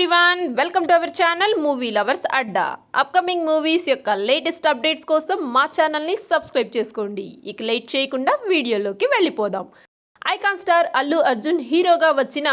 Everyone welcome to our channel movie lovers Adda upcoming movies యొక్క latest updates కోసం మా ఛానల్ని సబ్స్క్రైబ్ చేసుకోండి. ఇక లేట్ చేయకుండా వీడియోలోకి వెళ్ళిపోదాం. ఐకాన్ స్టార్ అల్లు అర్జున్ హీరోగా వచ్చిన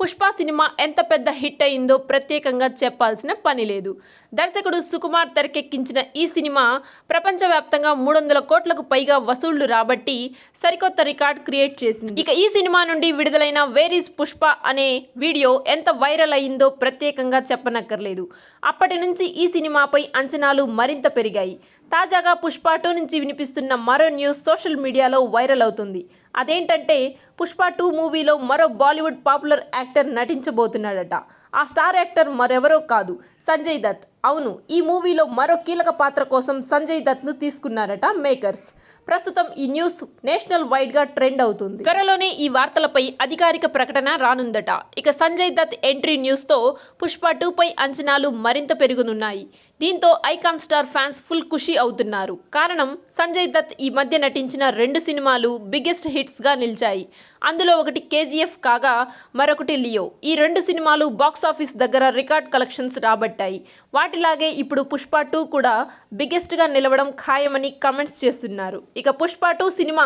పుష్ప సినిమా ఎంత పెద్ద హిట్ అయిందో ప్రత్యేకంగా చెప్పాల్సిన పని లేదు. దర్శకుడు సుకుమార్ తెరకెక్కించిన ఈ సినిమా ప్రపంచవ్యాప్తంగా మూడు వందల కోట్లకు పైగా వసూళ్ళు రాబట్టి సరికొత్త రికార్డ్ క్రియేట్ చేసింది. ఇక ఈ సినిమా నుండి విడుదలైన వేరీస్ పుష్ప అనే వీడియో ఎంత వైరల్ అయిందో ప్రత్యేకంగా చెప్పనక్కర్లేదు. అప్పటి నుంచి ఈ సినిమాపై అంచనాలు మరింత పెరిగాయి. తాజాగా పుష్ప టూ నుంచి వినిపిస్తున్న మరో న్యూస్ సోషల్ మీడియాలో వైరల్ అవుతుంది. అదేంటంటే పుష్ప టూ మూవీలో మరో బాలీవుడ్ పాపులర్ యాక్టర్ నటించబోతున్నాడట. ఆ స్టార్ యాక్టర్ మరెవరో కాదు సంజయ్ దత్. అవును ఈ మూవీలో మరో కీలక పాత్ర కోసం సంజయ్ దత్ను తీసుకున్నారట మేకర్స్. ప్రస్తుతం ఈ న్యూస్ నేషనల్ వైడ్గా ట్రెండ్ అవుతుంది. త్వరలోనే ఈ వార్తలపై అధికారిక ప్రకటన రానుందట. ఇక సంజయ్ దత్ ఎంట్రీ న్యూస్తో పుష్ప టూ పై అంచనాలు మరింత పెరుగునున్నాయి. దీంతో ఐకాన్ స్టార్ ఫ్యాన్స్ ఫుల్ ఖుషి అవుతున్నారు. కారణం సంజయ్ దత్ ఈ మధ్య నటించిన రెండు సినిమాలు బిగ్గెస్ట్ హిట్స్గా నిలిచాయి. అందులో ఒకటి కేజీఎఫ్ కాగా మరొకటి లియో. ఈ రెండు సినిమాలు బాక్సాఫీస్ దగ్గర రికార్డ్ కలెక్షన్స్ రాబట్టాయి. వాటిలాగే ఇప్పుడు పుష్ప టూ కూడా బిగ్గెస్ట్గా నిలవడం ఖాయమని కమెంట్స్ చేస్తున్నారు. ఇక పుష్ప టూ సినిమా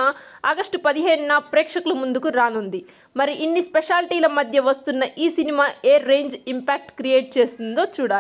ఆగస్టు పదిహేనున ప్రేక్షకుల ముందుకు రానుంది. మరి ఇన్ని స్పెషాలిటీల మధ్య వస్తున్న ఈ సినిమా ఏ రేంజ్ ఇంపాక్ట్ క్రియేట్ చేస్తుందో చూడాలి.